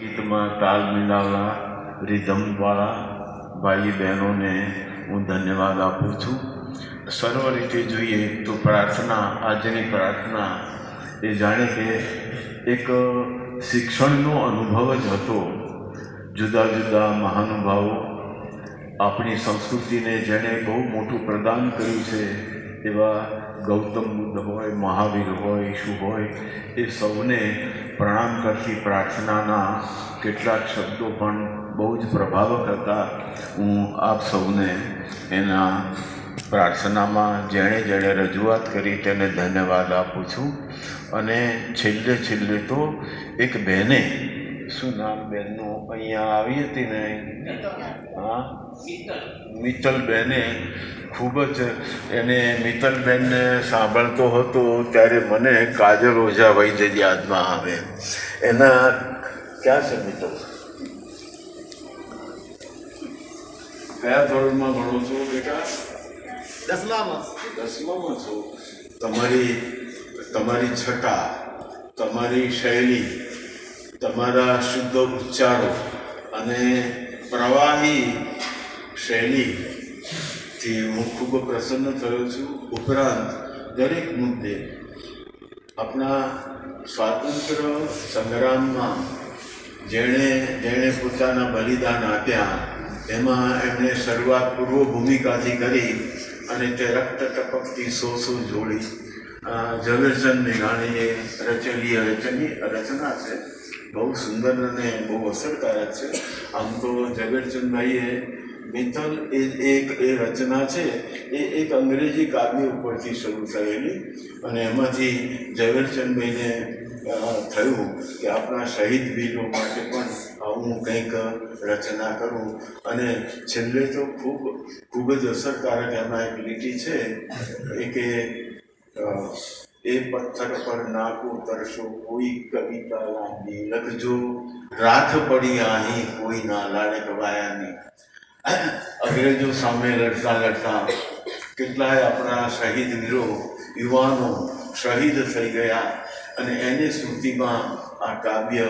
ગીતમાં તાલ મિલાવવા રિધમવાળા ભાઈ બહેનોને હું ધન્યવાદ આપું છું. સર્વ રીતે જોઈએ તો પ્રાર્થના, આજની પ્રાર્થના એ જાણે કે એક શિક્ષણનો અનુભવ જ હતો. જુદા જુદા મહાનુભાવો આપણી સંસ્કૃતિને જેણે બહુ મોટું પ્રદાન કર્યું છે. એવા ગૌતમ બુદ્ધ હોય, મહાવીર હોય ઈશુ હોય, એ સૌને પ્રણામ કરતી પ્રાર્થનાના કેટલાક શબ્દો પણ બહુ જ પ્રભાવક હતા. હું આપ સૌને એના પ્રાર્થનામાં જેણે જેણે રજૂઆત કરી તેને ધન્યવાદ આપું છું. અને છેલ્લે છેલ્લે તો એક બહેને શું નામ બહેનનું? અહીંયા આવી હતી ને? હા? મિત્તલબેને ખૂબ જ એને મિત્તલબેનને સાંભળતો હતો ત્યારે મને કાજલ ઓઝા વૈદ્ય યાદમાં આવે. એના ક્યાં છે મિત્તલ? કયા ધોરણમાં ભણો છો બેટા? દસમામાં. દસમામાં છો. તમારી તમારી છટા તમારી શૈલી તમારા શુદ્ધ ઉચ્ચારો અને પ્રવાહી શૈલીથી હું ખૂબ પ્રસન્ન થયો છું. ઉપરાંત દરેક મુદ્દે આપણા સ્વાતંત્ર્ય સંગ્રામમાં જેણે જેણે પોતાના બલિદાન આપ્યા, એમાં એમણે શરૂઆત પૂર્વ ભૂમિકાથી કરી અને તે રક્ત ટપકતી સો સો જોડી. ઝવેરચંદની ઝવેરચંદ મેઘાણીએ રચેલી રચની, રચના છે બહુ સુંદર અને બહુ અસરકારક છે. આમ તો ઝવેરચંદભાઈએ મિથલ એ એક એ રચના છે, એ એક અંગ્રેજી કાવ્ય ઉપરથી શરૂ થયેલી. અને એમાંથી ઝવેરચંદભાઈને થયું કે આપણા શહીદ વીરો માટે પણ આવું કંઈક રચના કરું. અને છેલ્લે તો ખૂબ ખૂબ જ અસરકારક એમાં એક લીટી છે, એ કે એ પથ્થર પર નાખો તરશો, કોઈ કવિતા લાંબી લખજો. રાખ પડી અહીં કોઈ ના લાડે ગવાયાની અંગ્રેજો સામે લડતા લડતા કેટલાય આપણા શહીદ વીરો, યુવાનો શહીદ થઈ ગયા અને એની સ્મૃતિમાં આ કાવ્ય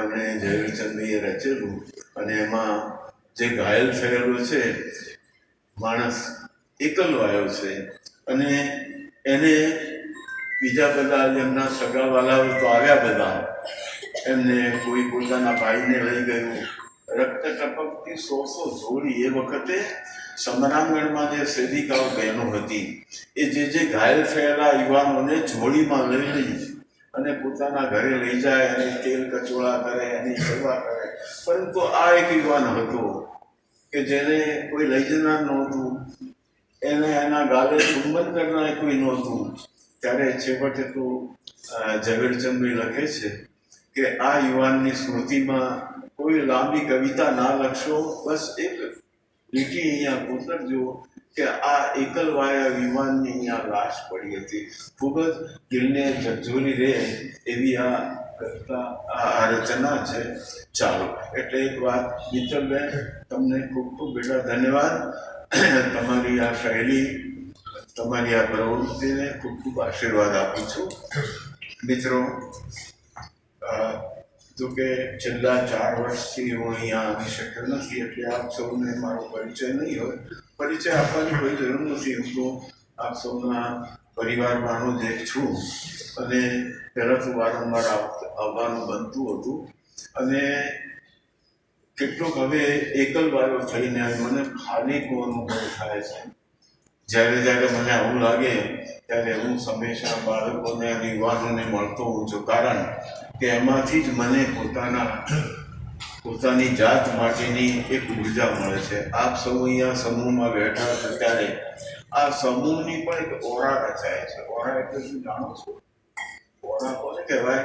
એમણે ઝવેરચંદભાઈએ રચેલું અને એમાં જે ઘાયલ થયેલો છે, માણસ એકલો આવ્યો છે અને એને બીજા બધા જેમના સગાવાલાઓ તો આવ્યા બધા. એમને કોઈ પોતાના ભાઈને લઈ ગયું. રક્ત ટપકતી સો સો જોડી એ વખતે સમરાંગણમાં જે સેવિકાઓ બહેનો હતી, એ જે જે ઘાયલ થયેલા યુવાનોને જોડીમાં લઈ લઈ અને પોતાના ઘરે લઈ જાય અને તેલ કચોળા કરે, એની સેવા કરે. પરંતુ આ એક યુવાન હતો કે જેને કોઈ લઈ જનાર નહોતું. એને એના ગાલે ચુંબન કરનાર કોઈ નહોતું. ત્યારે છેવટે તો ઝવેરચંદભાઈ લખે છે કે આ યુવાનની સ્મૃતિમાં કોઈ લાંબી કવિતા ના લખશો, બસ એક લીટી અહીંયા કોતરજો કે આ એકલવાયા વિમાનની અહીંયા લાશ પડી હતી. ખૂબ જ દિલને ઝકઝોરી રહે એવી આ કવિતા આ રચના છે ચાલો. એટલે એક વાત, મિત્રબેન, તમને ખૂબ ખૂબ બેટા ધન્યવાદ. તમારી આ શૈલી તમારી આ પ્રવૃત્તિને ખૂબ ખૂબ આશીર્વાદ આપું છું. મિત્રો જો કે છેલ્લા ચાર વર્ષથી હું અહીંયા આવી શક્યો નથી, એટલે આપ સૌને મારો પરિચય નહીં હોય. પરિચય આપવાની કોઈ જરૂર નથી. હું તો આપ સૌના પરિવારમાંનો જ એક છું. અને પહેલાં તો વારંવાર આવ- આવવાનું બનતું હતું. અને કેટલોક હવે એકલવાયો થઈને મને ખાલીપો અનુભવ થાય છે? જ્યારે જ્યારે મને આવું લાગે, ત્યારે હું હંમેશા બાળકોને અને યુવાનોને મળતો હોઉં છું. કારણ કે એમાંથી જ મને પોતાના, પોતાની જાત માટેની એક ઊર્જા મળે છે. આપ સૌ અહીંયા સમૂહમાં બેઠા છો ત્યારે આ સમૂહની પણ એક ઓરા રચાય છે. ઓરા એટલે શું જાણો છો? ઓરા કોને કહેવાય?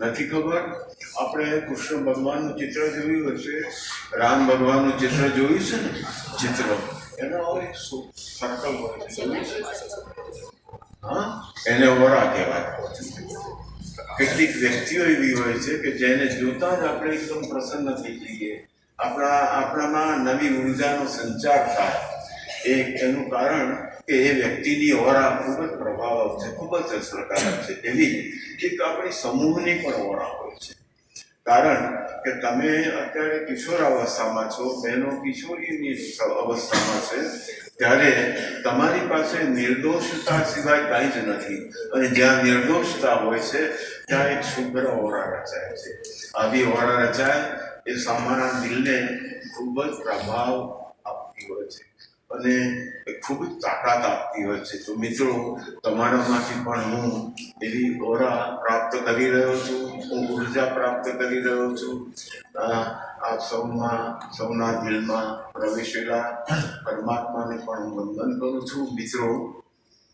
નથી ખબર? આપણે કૃષ્ણ ભગવાનનું ચિત્ર જોયું હશે? રામ ભગવાનનું ચિત્ર જોયું છે ને? ચિત્ર. એનો એક સર્કલ હોય છે. હા? એને ઓરા કહેવાય. કેટલીક વ્યક્તિઓ એવી હોય છે કે જેને જોતા જ આપણે એકદમ પ્રસન્ન થઈ જઈએ. આપણા આપણામાં નવી ઉર્જાનો સંચાર થાય. એક એનું કારણ કે એ વ્યક્તિની ઓરા ખૂબ જ પ્રભાવક છે ખૂબ જ અસરકારક છે. એવી એક આપણી સમૂહની પણ ઓરા હોય છે. કારણ કે તમે અત્યારે કિશોરાવસ્થામાં છો, બહેનો કિશોરીની અવસ્થામાં છે, ત્યારે તમારી પાસે નિર્દોષતા સિવાય કાંઈ જ નથી. અને જ્યાં નિર્દોષતા હોય છે, ત્યાં એક શુભ્ર ઓરા રચાય છે. આવી ઓરા રચાય એ સામાના દિલને ખૂબ જ પ્રભાવ આપતી હોય છે. અને ખૂબ જ તાકાત આપતી હોય છે. તો મિત્રો, તમારામાંથી પણ હું એવી ઓરા પ્રાપ્ત કરી રહ્યો છું. હું ઊર્જા પ્રાપ્ત કરી રહ્યો છું. આ સૌમાં, સૌના દિલમાં પ્રવેશેલા પરમાત્માને પણ હું વંદન કરું છું. મિત્રો